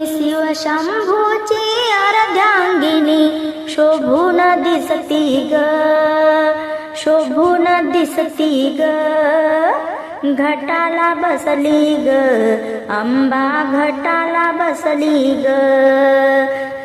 शिवशंभूची अर्ध्यांगिनी शोभून दिसती ग शोभून दिसती ग. घटाला बसली ग अंबा घटाला बसली ग.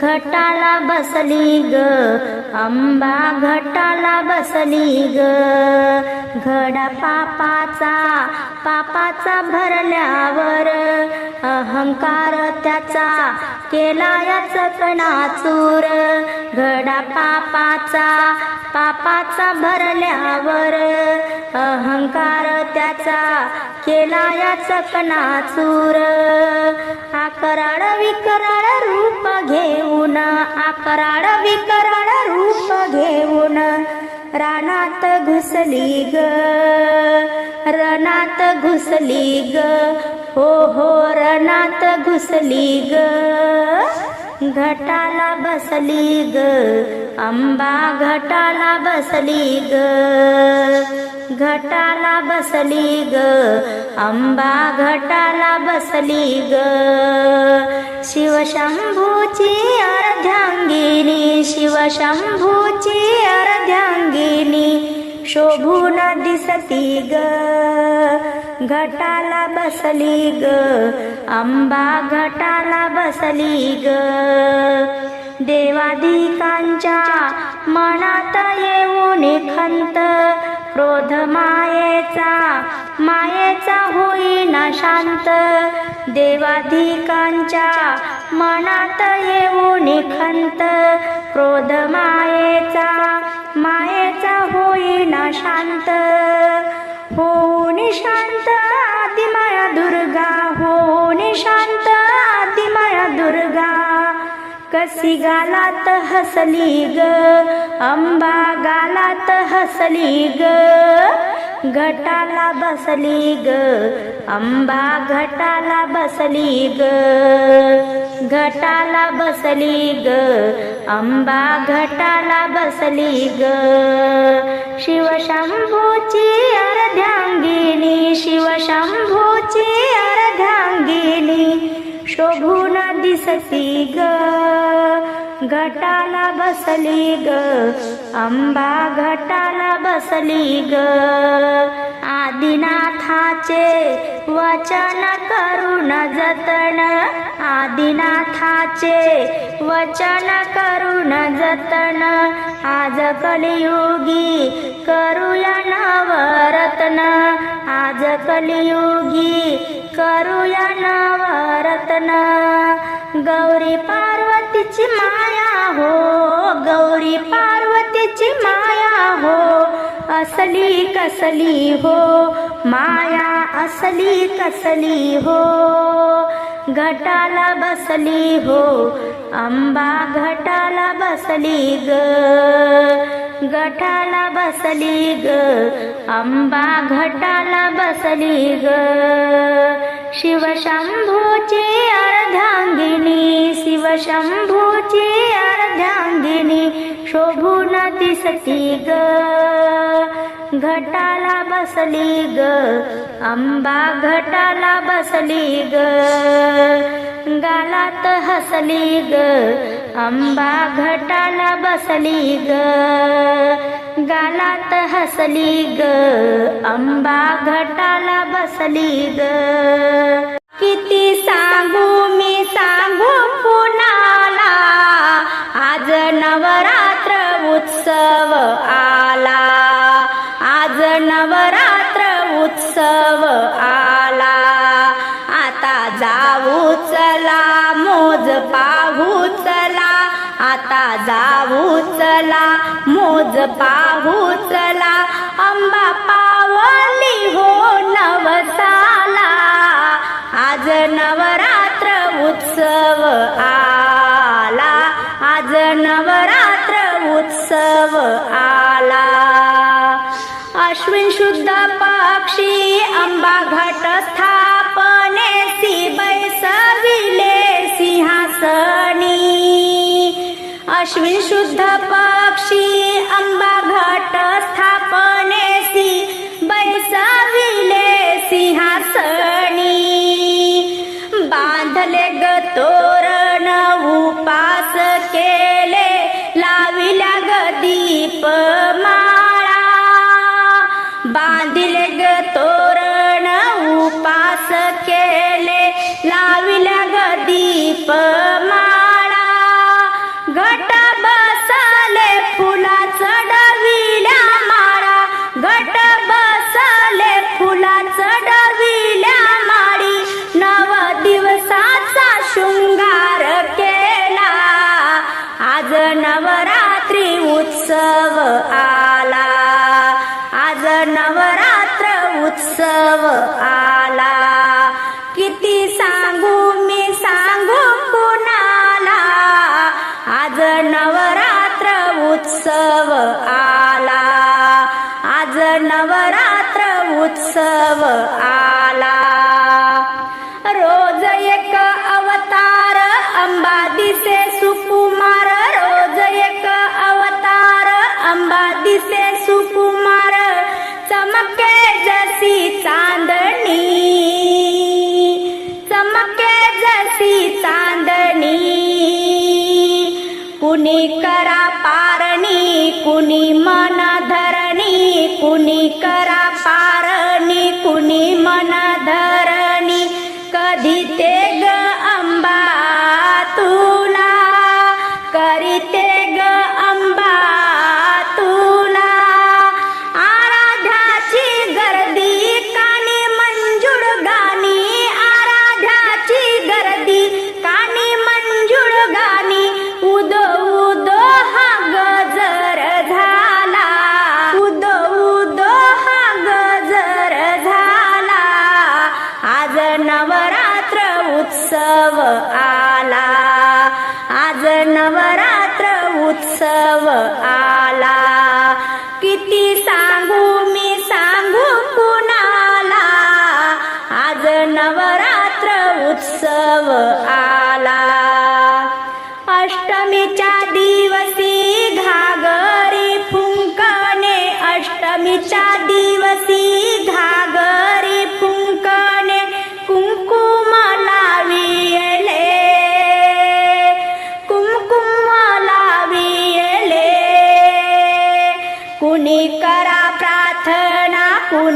घटाला बसली ग. अंबा घटाला बसली ग. घडा पापाचा पापाचा भरल्यावर अहंकार त्याचा केला याच कणाचूर. घडा पापाचा पापाचा भरल्यावर अहंकार त्याचा केला याच कणाचूर. आकराळ विकराळ रूप घे घेऊन आकराळ विकराळ रूप घेऊन रानात घुसली ग. रनात घुसली ग. हो हो रनात घुसली ग. घटाला बसली ग. अंबा घटाला बसली ग. घटाला बसली ग. अंबा घटाला बसली ग. शिवशंभूची अर्ध्यांगिनी शिवशंभूची अर्ध्यांगिनी शोभून दिसती ग. घटाला बसली ग. अंबा घटाला बसली ग. देवाधिकांच्या मनात येऊन खंत क्रोध मायेचा मायेचा होईना शांत. देवाधिकांच्या मनात येऊन खंत क्रोध मायेचा मायेचा होईना शांत. हो शांत आदिमाया दुर्गा हो शांत लसी गालात हसली ग अंबा गालात हसली ग घटाला बसली ग अंबा घटाला बसली ग घटाला बसली ग अंबा घटाला बसली ग. शिवशंभूची अर्ध्यांगिनी शिवशंभूची अर्ध्यांगिनी शोभून दिसती ग. घटाला बसली ग. अंबा घटाला बसली ग. आदिनाथाचे वचन करून जतन. आदिनाथाचे वचन करून जतन. आज कलियुगी करूया नवरत्न. आज कलियुगी करूया नवरत्न. गौरी पार्वतीची माया हो गौरी पार्वतीची माया हो. असली कसली हो माया असली कसली हो. घटाला बसली हो अंबा घटाला बसली ग. घटाला बसली ग अंबा घटाला बसली ग. शिवशंभूची अर्धांगिनी शिवशंभूची अर्धांगिनी शोभून दिसती ग. घटाला बसली ग. अंबा घटाला बसली ग. गालात हसली ग. अंबा घटाला बसली ग. गालात हसली ग. अंबा घटाला बसली ग. किती सांगू मी सांगू पुनाला आज नवरात्र उत्सव आला. नवरात्र उत्सव आला. आता जाऊ चला मोज पाहू चला. आता जाऊ चला मोज पाहू चला. अंबा पावली हो नवसाला. आज नवरात्र उत्सव आला अंबा घट स्थापनेसी बैसविले सिंहासनी. अश्विन शुद्ध पक्षी अंबा घट स्थापनेसी बैसविले सिंहासनी. बांधले ग तोरण उपास केले लाविला ग दीप माळा बांधिले ग उपास केले लाविल्या ग एक अवतार अंबा दिसे सुकुमार रोज एक अवतार अंबा दिसे सुकुमार चमके जसी चांदणी चमके जसी चांदणी. कुणी करा पारणी कुणी मन धरणी कुणी करा पारणी कुणी मन धरणी.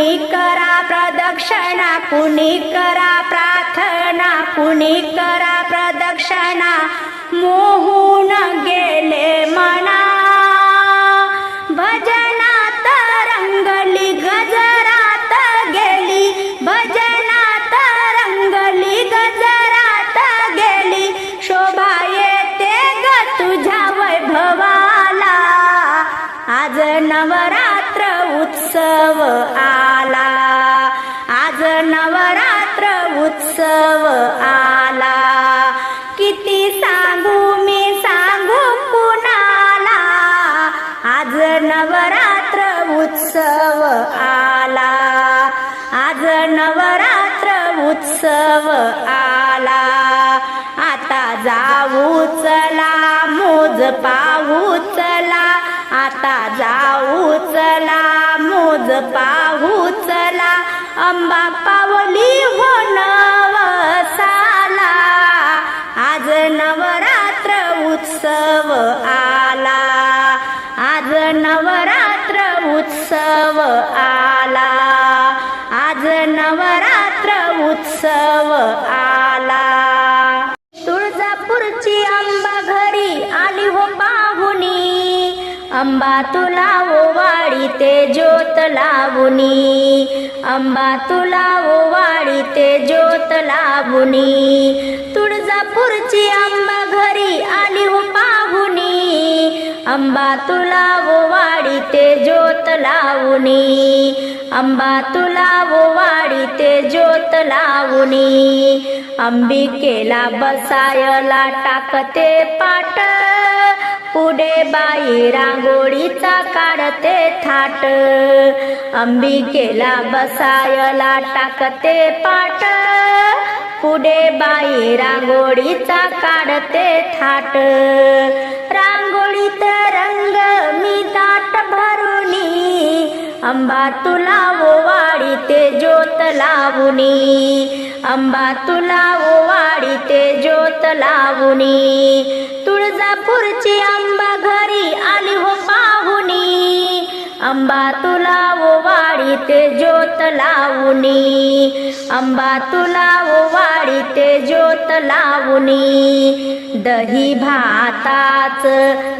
कुणी करा प्रदक्षिणा कुणी करा प्रार्थना कुणी करा प्रदक्षिणा. मोहून गेले मना आला. आता जाऊ चला मोज पाहू चला. आता जाऊ चला मोज पाहू चला. अंबा पावली हो नवसाला आज नवरात्र उत्सव आला. आज नवरात्र उत्सव आला. उत्सव आला. तुळजापूरची अंबा घरी आली हो पाहुनी अंबा तुला हो ओवाळी ते ज्योत लावुनी अंबा तुला हो ओवाळी ते ज्योत लावुनी तुळजापूरची अंबा घरी आली हो अंबा तुला ओवाळी ते ज्योत लावणी अंबा तुला ओवाळी ते ज्योत लावणी अंबिकेला बसायला टाकते पाट. पुढे बाई रांगोळीचा काढते थाट. अंबिकेला बसायला टाकते पाट. पुढे बाई रांगोळीचा काढते थाट. अंबा तुला ओवाळी ते ज्योत लावणी अंबा तुला ओवाळी ते ज्योत लावुनी. तुळजापूरची अंबा घरी आली हो पाहुनी. अंबा तुला ओवाळी ते ज्योत लावणी अंबा तुला ओवाळी ते ज्योत लावणी दही भाताच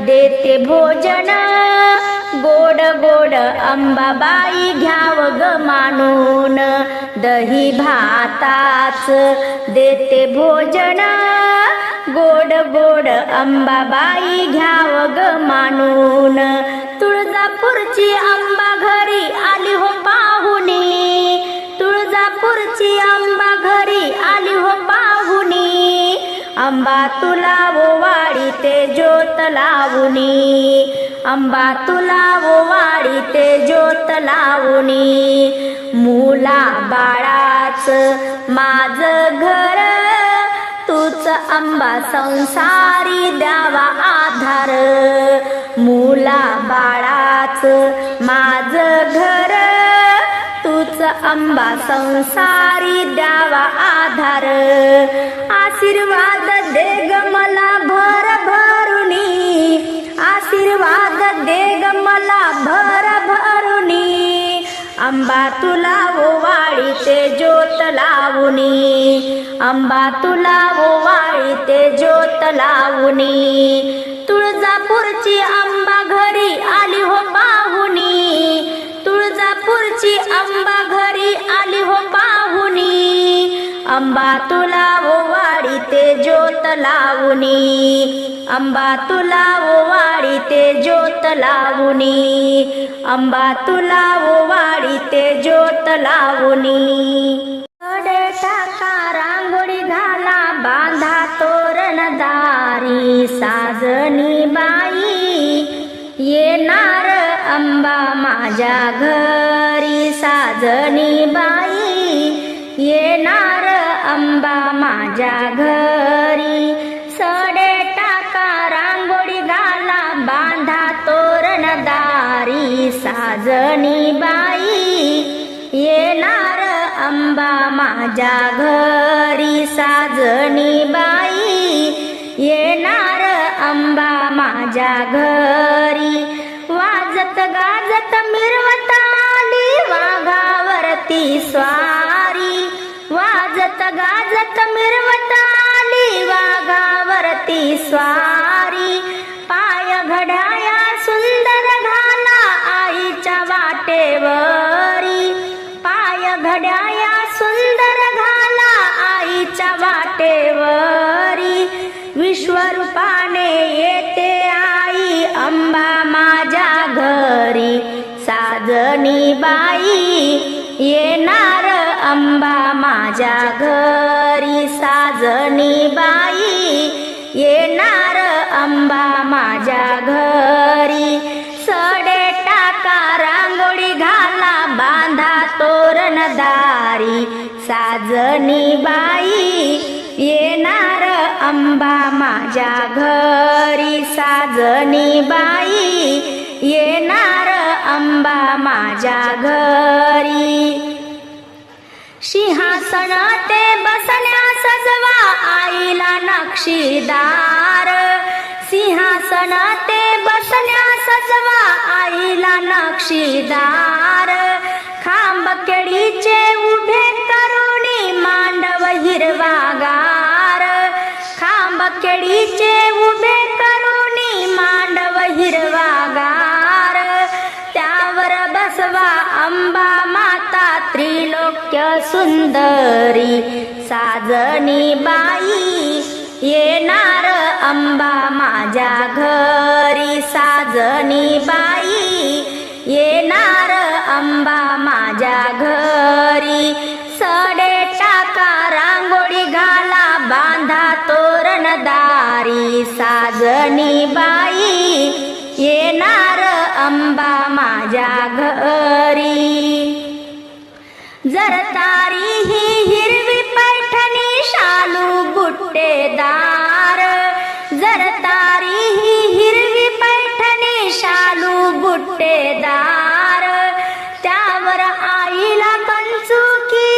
देते भोजन. गोड गोड अंबाबाई घ्याव ग मानून. दही भाताच देते भोजन. गोड गोड अंबाबाई घ्याव ग मानून. तुळजापूरची अंबा घरी आली हो पाहुनी तुळजापूरची अंबा घरी आली हो पाहुनी अंबा तुला ओवाळी ते ज्योत लावुनी. अंबा तुला ओवाळी ते ज्योत लावुनी. मुला बाळाच माझ घर तूच अंबा संसारी द्यावा आधार. मुला बाळाच माझ घर तूच अंबा संसारी द्यावा आधार. आशीर्वाद दे ग मला भर भरुणी आशीर्वाद दे ग मला भर भरुनी. अंबा तुला ओवाळी ते ज्योत लावुनी. अंबा तुला ओवाळी ते ज्योत लावुनी. तुळजापूरची अंबा घरी आली हो पाहुणी तुळजापूरची अंबा घरी आली हो पाहुनी. अंबा तुला ओ वाडीते ज्योत लावणी. अंबा तुला ओवाळी ते ज्योत लावणी. अंबा तुला ओवाळी ते ज्योत लावणी. कडे टाका रांगोळी घाला बांधा तोरणदारी. साजनी बाई येणार अंबा माझ्या घरी. साजनी बाई येणार अंबा माझ्या घरी. सडे टाका रांगोळी घाला बांधा तोरण दारी. साजणी बाई येणार अंबा माझ्या घरी. साजणी बाई येणार अंबा माझ्या घरी. वाजत गाजत मिरवत आली वाघावरती स्वा स्वारी पाय घड्याया सुंदर घाला आईच्या वाटेवरी. पाय घड्याया सुंदर घाला आईच्या वाटेवरी. विश्वरूपाने येते आई अंबा माझ्या घरी. साजनी बाई येणार अंबा माझ्या घरी. साजनी बाई अंबा माझ्या घरी. सडे टाका रांगोळी घाला बांधा तोरण दारी. साजनी बाई येणार अंबा माझ्या घरी. साजनी बाई येणार अंबा माझ्या घरी. सिंहासन ते बसण्या सजवा आईला नक्षीदार. सिंहासना ते बसण्या सजवा आईला नक्षीदार. खांब केळीचे उभे करुणी मांडव हिरवागार. खांब केळीचे उभे करुणी मांडव हिरवागार. त्यावर बसवा अंबा माता त्रिलोक्य सुंदरी. साजनी बाई ये अंबा माझ्या घरी साजनी बाई. येणार अंबा माझ्या घरी. सडे टाका रांगोळी घाला बांधा तोरण दारी. साजनी बाई येणार अंबा माझ्या घरी. जर तारी ही हिरवी पैठणी शालू बुट्टेदार शालू बुट्टेदार. त्यावर आईला कंचुकी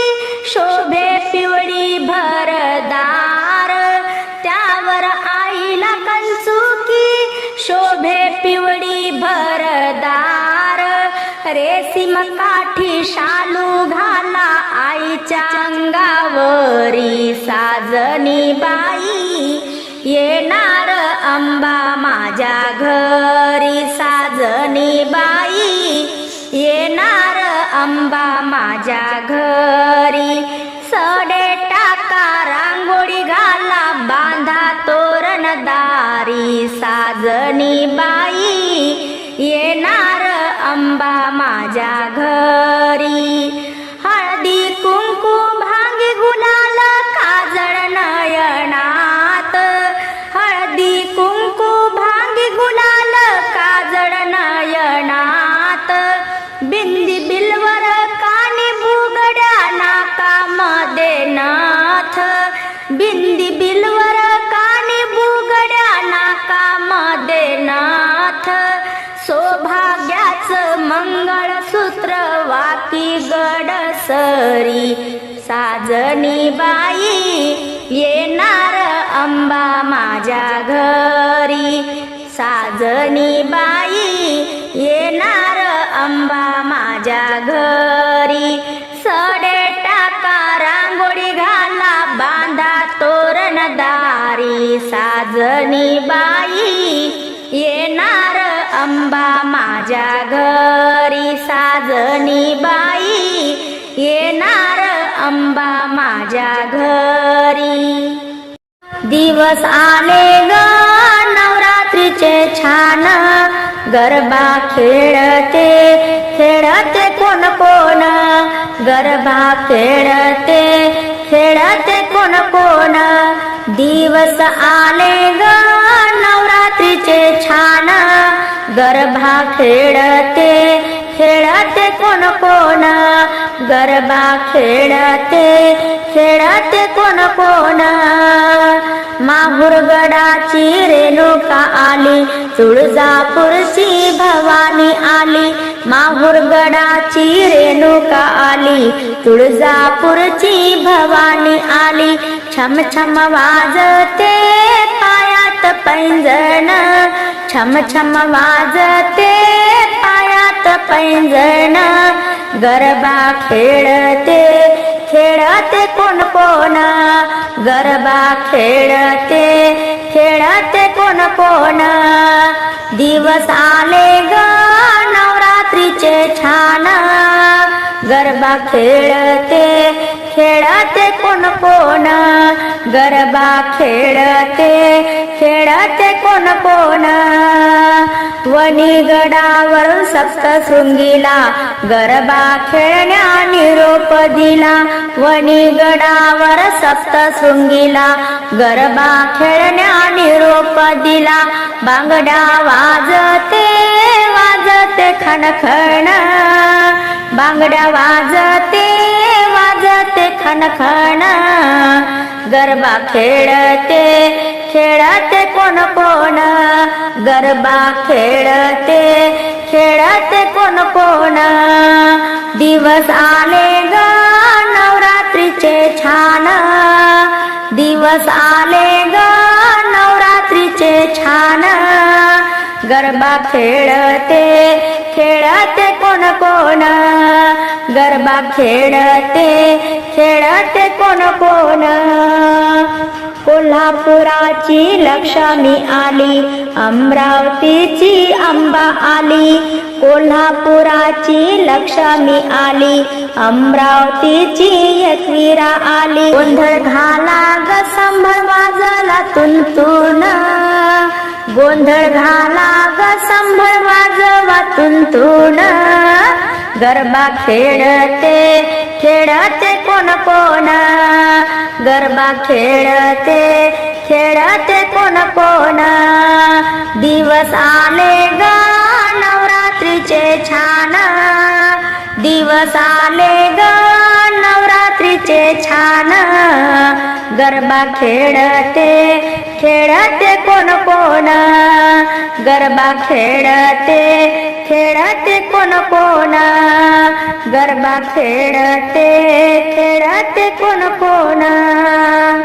शोभे पिवळी भरदार. त्यावर आईला कंचुकी शोभे पिवळी भरदार. रेसिम काठी शालू घाला आईच्या अंगावरी. साजनी बाई येणार अंबा माझ्या घर. साजनी बाई सरी साजनी बाई येणार अंबा माझ्या घरी. साजनी बाई येणार अंबा माझ्या घरी. सडे टाका रांगोळी घाला बांधा तोरणदारी साजनी बाई येणार अंबा माझ्या घरी. घरी. दिवस आले ग नवरात्रीचे छान. गरबा खेळते खेळते कोण कोण. गरबा खेळते खेळते कोण कोण. दिवस आले ग नवरात्रीचे छान. गरबा खेळते खेळते कोण कोण? गरबा खेळते खेळते कोण कोण? माहुरगडाची रेणुका आली तुळजापूरची भवानी आली. माहुरगडाची रेणुका आली तुळजापूरची भवानी आली. छम छम वाजते पायात पैंजण छम छम वाजते पायात पैंजण गरबा खेळते. खेळते कोण कोण? गरबा खेळते खेळते कोण कोण? दिवस आले ग नवरात्रीचे छान. गरबा खेळते खेळते कोण कोण? गरबा खेळते खेळते कोण कोण? वणीगडावरून सप्तशृंगीला गरबा खेळण्या निरोप दिला वणीगडावर सप्तशृंगीला गरबा खेळण्या निरोप दिला बांगड्या वाजते वाजते खणखण. बांगड्या वाजते वाजते गरबा खेळते खेळते कोण कोण. गरबा खेळते खेळते कोण कोण. दिवस आले ग नवरात्रीचे छान. दिवस आले ग नवरात्रीचे छान. गरबा खेळते खेळते कोण कोण? गरबा खेळते खेळते कोण कोण? कोल्हापुराची लक्ष्मी आली अमरावतीची अंबा आली. कोल्हापुराची लक्ष्मी आली अमरावतीची यशवीरा आली. गोंधळ घाला ग संभळ वाजला तुंतून गोंधळ घाला ग संभळ वाजवा तुण गरबा खेळते खेळते कोण कोण. गरबा खेळते खेळते कोण कोण. दिवस आले ग नवरात्रीचे छान. दिवस आले ग छान. गरबा खेळते खेळते कोण कोण. गरबा खेळते खेळते कोण कोण. गरबा खेळते खेळते कोण कोण.